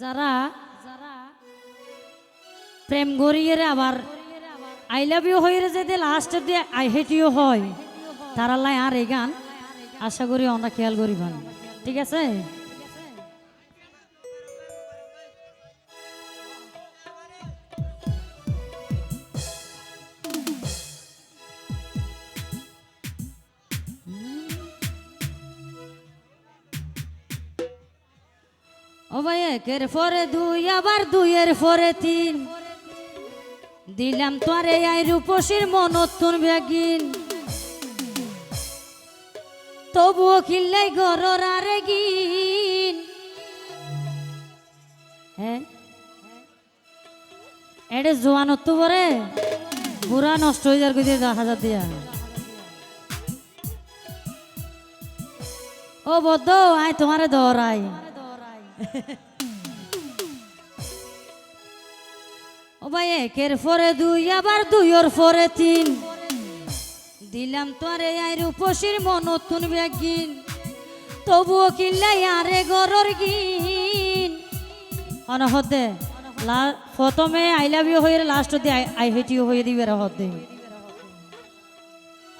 যারা প্রেম গড়িয়ে আবার আই লাভ ইউ হয়ে যদি লাস্ট দিয়ে আই হেট ইউ হয় তারা লাই আর এই গান আশা করি আমরা খেয়াল করিবান ঠিক আছে? ভাই একের পরে দুই, আবার দুইয়ের পরে তিন। দিলাম তোরে আই রূপসীর মনত্তন ব্যাগিন। তবুও কিল্লাই গরর আরে গিন। হ্যাঁ? এটা জোয়ানত তো পরে। পুরা নষ্ট হয়ে যার কইতে হাজার দিয়া। ও বদ্ধ, আয় তোমারে দৌড়াই ও ভাই একের পরে দুই, আবার দুইয়ের পরে তিন। দিলাম তোরে আই রূপসীর মনতুন ব্যাগিন। তবুও কিল্লাই আরে গরর গিন। অনহদে লা- প্রথমে আই লাভ ইউ হয়ে লাস্ট দিয়ে আই হেট ইউ হয়ে দিবে হদে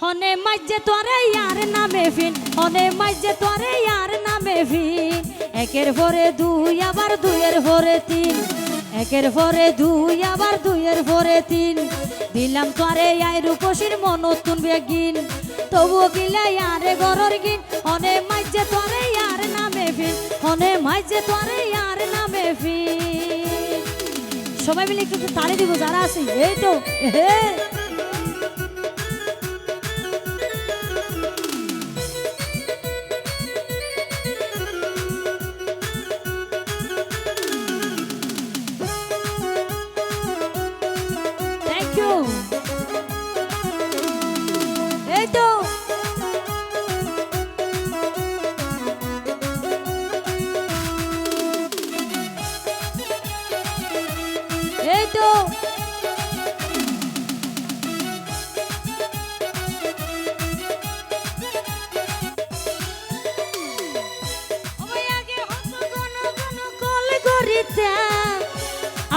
হনে মাঝে তোরে ইয়ার নামে ফিন, হনে মাঝে তোরে ইয়ার নামে ফিন। একের পরে দুই, আবার দুইয়ের পরে তিন। একের পরে দুই, আবার দুইয়ের পরে তিন। দিলাম তোরে আই রূপসীর মনতুন বেগিন। তবুও গিলা ইয়ারে গরর গিন। হনে মাঝে তোরে ইয়ার নামে ফিন হনে মাঝে তোরে ইয়ার নামে ফিন সবাই মিলে একটু তালি দিব, যারা আছে এই তো হে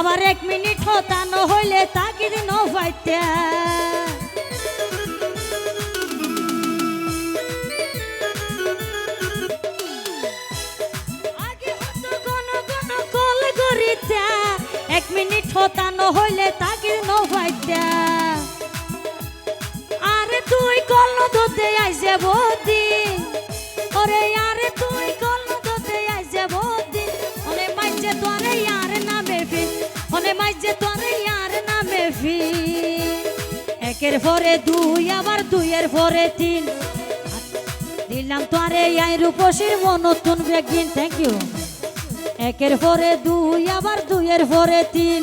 আবার এক মিনিট হতানো হইলে তাকে দিন পাইতে হতো এক মিনিট হতানো হইলে তাকে দিন পাইতে আরে তুই কল ধরতে আইসে বদি। একের পরে দুই, আবার দুইয়ের পরে তিন। দিলাম তোরে আই রূপসীর নতুন বেগিন থ্যাংক ইউ একের পরে দুই, আবার দুইয়ের পরে তিন।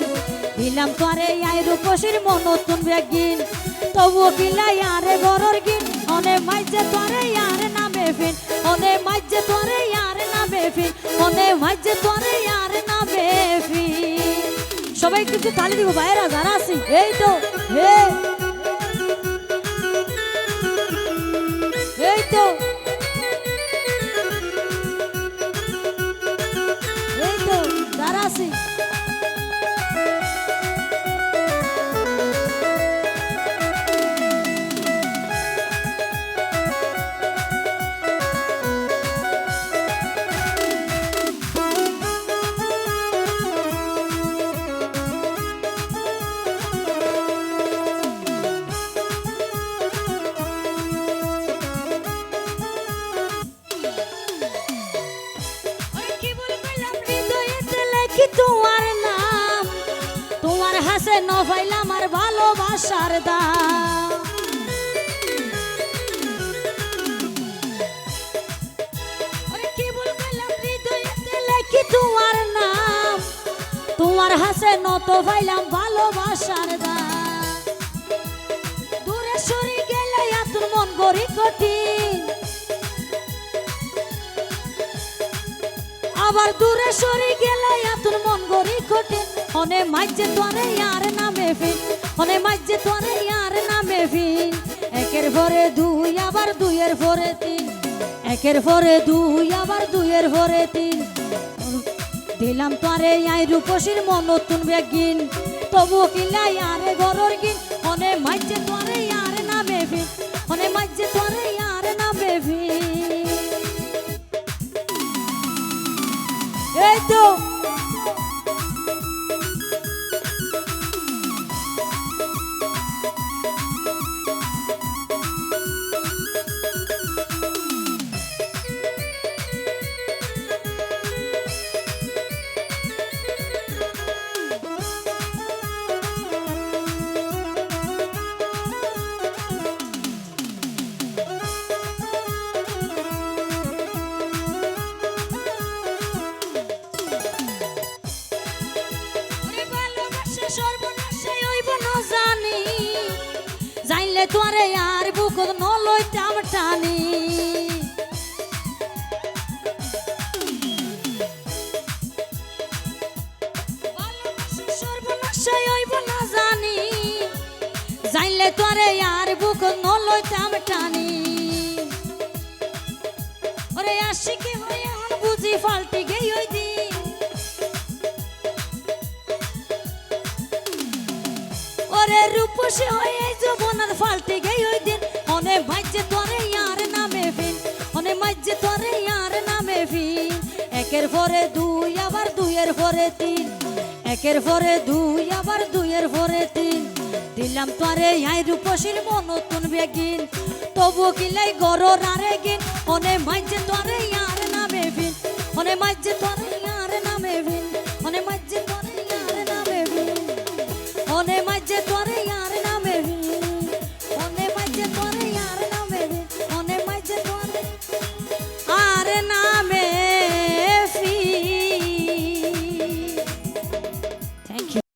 দিলাম তোরে আই রূপসীর নতুন বেগিন। তবু কিলাই আরে গরর গিন অনে মাইজে তোরে ইয়ার নামে ফিন। অনে মাইজে তোরে ইয়ার নামে ফিন অনে মাইজে তোরে ইয়ার নামে ফিন। সবাই কিন্তু তালি দিব বাইরা যারা আছি এই তো হে তোমার হাসে ন পাইলাম ভালোবাসার দাম। তোমার নাম। তোমার হাসে ন তো পাইলাম ভালোবাসার দাম। দূরে সরি গেলে আতুর মন গরি কঠিন। আবার দূরে সরে গেলে এতন মন গরি কঠিন। হনে মাঝে তোরে ইয়ার নামে ফিন হনে মাঝে তোরে ইয়ার নামে ফিন। একের পরে দুই, আবার দুইয়ের পরে তিন। একের পরে দুই, আবার দুইয়ের পরে তিন। দিলাম তোরে আই রূপসীর মন নতুন বেগিন। তবু কিলাই আরে গরর গিন হনে মাইজে তোরে আরে না বেবি হনে মাইজে তোরে আরে না বেবি এই তো জানলে তোরে আর বুকত নলইতাম টানি ভালোবাসা সর্বনাশে হইব না জানি। জানলে তোরে আর বুকত নলইতাম টানি ওরে আশিকি হয়ে হন বুঝি ফাল্টি গেই ওই দিন। ওরে রূপসী হয়ে একের ফরে দুই, আবার দুইয়ের পরে তিন। দিলাম তোরে হাই রূপসীর মন নতুন বেগিন। তবু কিলাই গর আরে গিন অনে মাঝে তোরে আর নামে ভিন অনে মাঝে তোরে আর নামে ভিন অনে মাঝে তোরে আর নামে ভিন অনে মাঝে তোরে আর